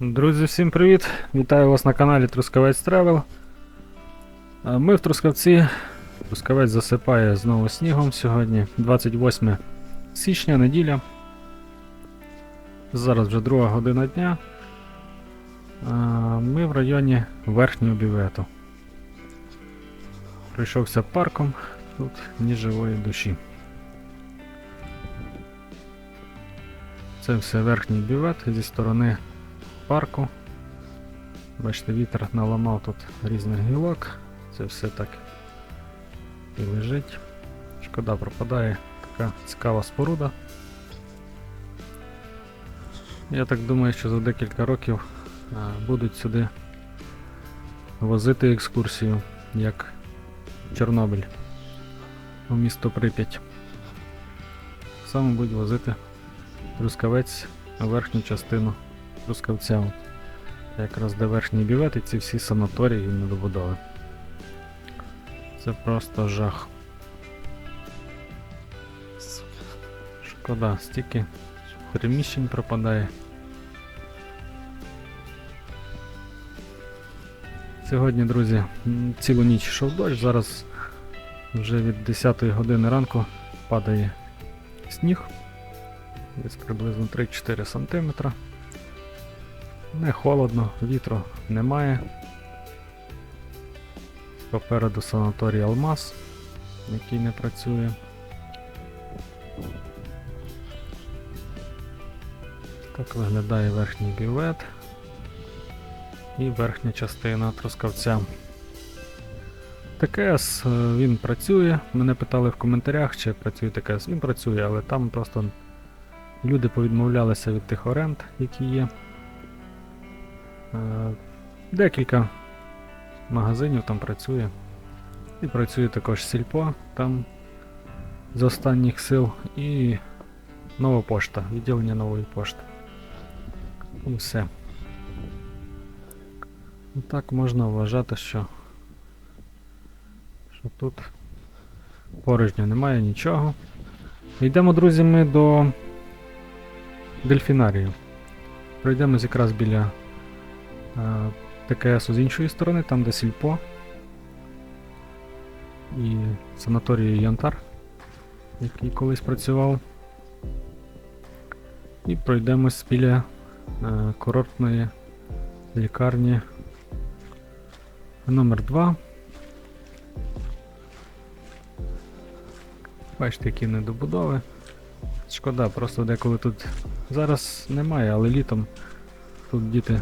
Друзі, всім привіт! Вітаю вас на каналі Трускавець Тревел. Ми в Трускавці. Трускавець засипає знову снігом сьогодні. 28 січня, неділя. Зараз вже друга година дня. Ми в районі верхнього бювету. Прийшовся парком, тут ні живої душі. Це все верхній бювет зі сторони парку. Бачите, вітер наламав тут різних гілок. Це все так і лежить. Шкода пропадає така цікава споруда. Я так думаю, що за декілька років а, будуть сюди возити екскурсію, як Чорнобиль у місто Прип'ять. Саме будуть возити Трускавець у верхню частину Трускавця. Якраз де верхній бювет і ці всі санаторії і недобудови. Це просто жах. Шкода, стільки приміщень пропадає. Сьогодні, друзі, цілу ніч йшов дощ, зараз вже від 10 години ранку падає сніг. Десь приблизно 3-4 см. Не холодно, вітру немає. Попереду санаторій Алмаз, який не працює. Так виглядає верхній бювет і верхня частина трускавця. ТКС е, він працює. Мене питали в коментарях, чи працює ТКС. Він працює, але там просто люди повідмовлялися від тих оренд, які є. Е, Декілька магазинів там працює. І працює також Сільпо там з останніх сил і нова пошта, відділення нової пошти. І все. Так можна вважати, що, що тут порожньо немає нічого. Йдемо, друзі, ми до дельфінарію. Пройдемось якраз біля ТКС з іншої сторони, там де сільпо і санаторій Янтар, який колись працював. І пройдемось біля е, курортної лікарні номер 2 Бачите, які недобудови. Шкода, просто деколи тут зараз немає, але літом тут діти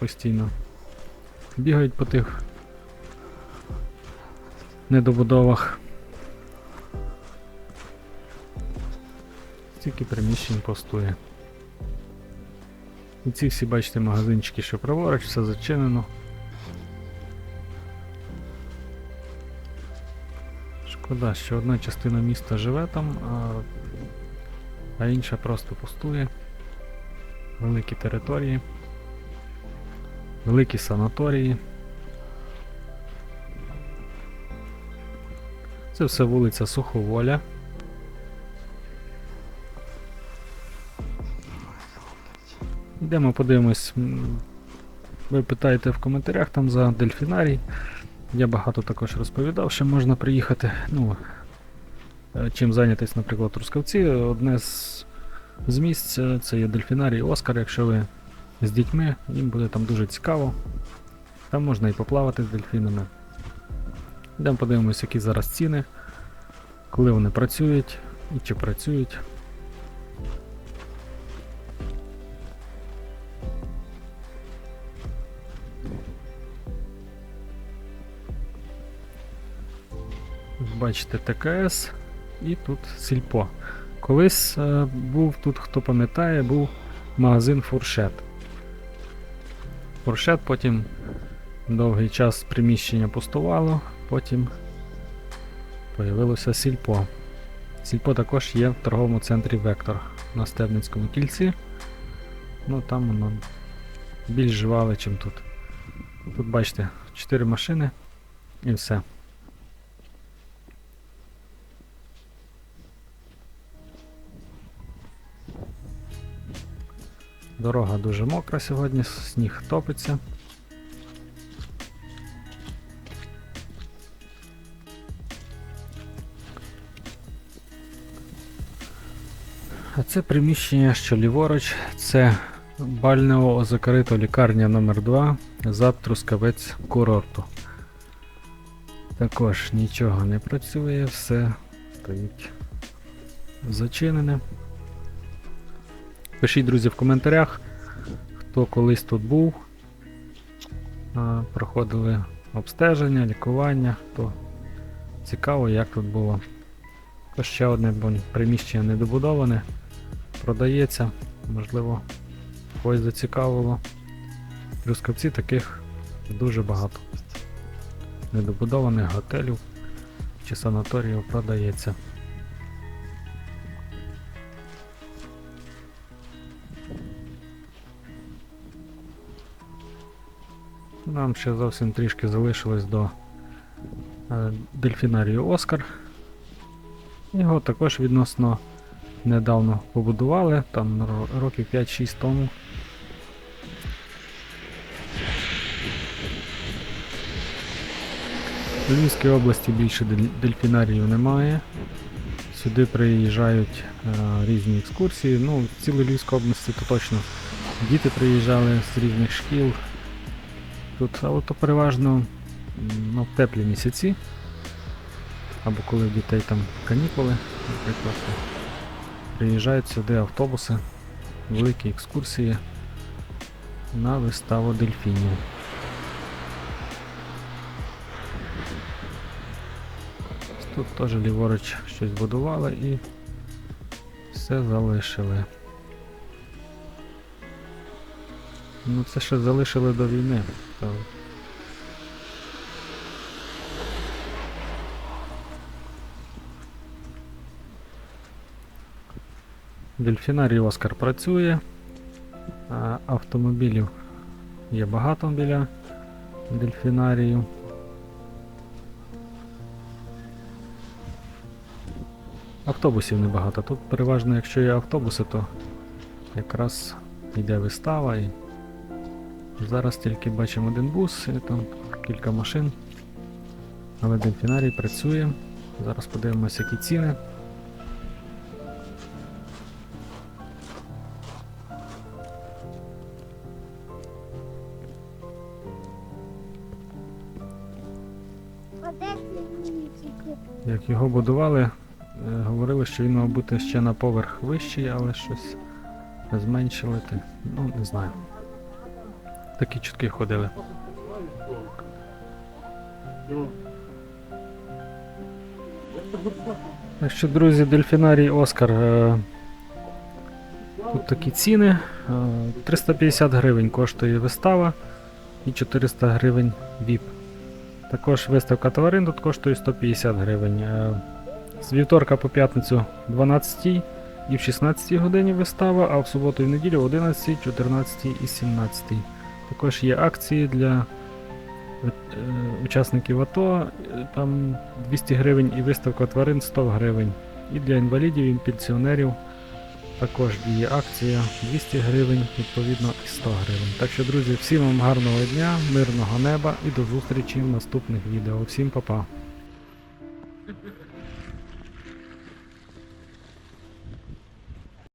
постійно бігають по тих недобудовах. Стільки приміщень пустує. І ці всі, бачите, магазинчики, що праворуч, все зачинено. Шкода, що одна частина міста живе там, а, а інша просто пустує. Великі території, великі санаторії. Це все вулиця Суховоля. Йдемо подивимось. Ви питаєте в коментарях там за дельфінарій. Я багато також розповідав, що можна приїхати. Ну, е, чим зайнятись, наприклад, Трускавці. Одне з, місць е, це є дельфінарій Оскар. Якщо ви з дітьми, їм буде там дуже цікаво. Там можна і поплавати з дельфінами. Йдемо подивимось, які зараз ціни, коли вони працюють і чи працюють. Бачите ТКС і тут сільпо. Колись е, був тут, хто пам'ятає, був магазин Фуршет. Фуршет потім довгий час приміщення пустувало, потім появилося сільпо. Сільпо також є в торговому центрі Вектор на Стебницькому кільці. Ну там воно більш живале, ніж тут. Тут бачите, 4 машини і все. Дорога дуже мокра сьогодні, сніг топиться. А це приміщення, що ліворуч, це бальнево закрита лікарня номер 2 за Трускавець курорту. Також нічого не працює, все стоїть зачинене. Пишіть, друзі, в коментарях, хто колись тут був, проходили обстеження, лікування, хто цікаво, як тут було. Також ще одне приміщення недобудоване, продається, можливо, когось зацікавило. Трускавці таких дуже багато. Недобудованих готелів чи санаторіїв продається. Нам ще зовсім трішки залишилось до е, дельфінарію Оскар. Його також відносно недавно побудували, там років 5-6 тому. В Львівській області більше дель- дельфінаріїв немає. Сюди приїжджають е, різні екскурсії. Ну, цілу Львівську області то точно діти приїжджали з різних шкіл. Тут, але то переважно ну, в теплі місяці. Або коли в дітей там канікули, наприклад. Приїжджають сюди автобуси, великі екскурсії на виставу дельфінів. Тут теж ліворуч щось будували і все залишили. Ну це ще залишили до війни. То... Дельфінарій Оскар працює. Автомобілів є багато біля дельфінарію. Автобусів небагато. Тут переважно, якщо є автобуси, то якраз йде вистава і зараз тільки бачимо один бус і там кілька машин. Але дельфінарій працює. Зараз подивимося, які ціни. Як його будували, е, говорили, що він мав бути ще на поверх вищий, але щось зменшили. Ну, не знаю. Такі чутки ходили. Так що, друзі, дельфінарій Оскар. е, Тут такі ціни. Е, 350 гривень коштує вистава і 400 гривень VIP. Також виставка тварин тут коштує 150 гривень. Е, З вівторка по п'ятницю 12 і в 16 годині вистава, а в суботу і в неділю 11, 14 і 17. Також є акції для е, учасників АТО, там 200 гривень і виставка тварин 100 гривень. І для інвалідів і пенсіонерів також діє акція 200 гривень, відповідно і 100 гривень. Так що, друзі, всім вам гарного дня, мирного неба і до зустрічі в наступних відео. Всім па-па!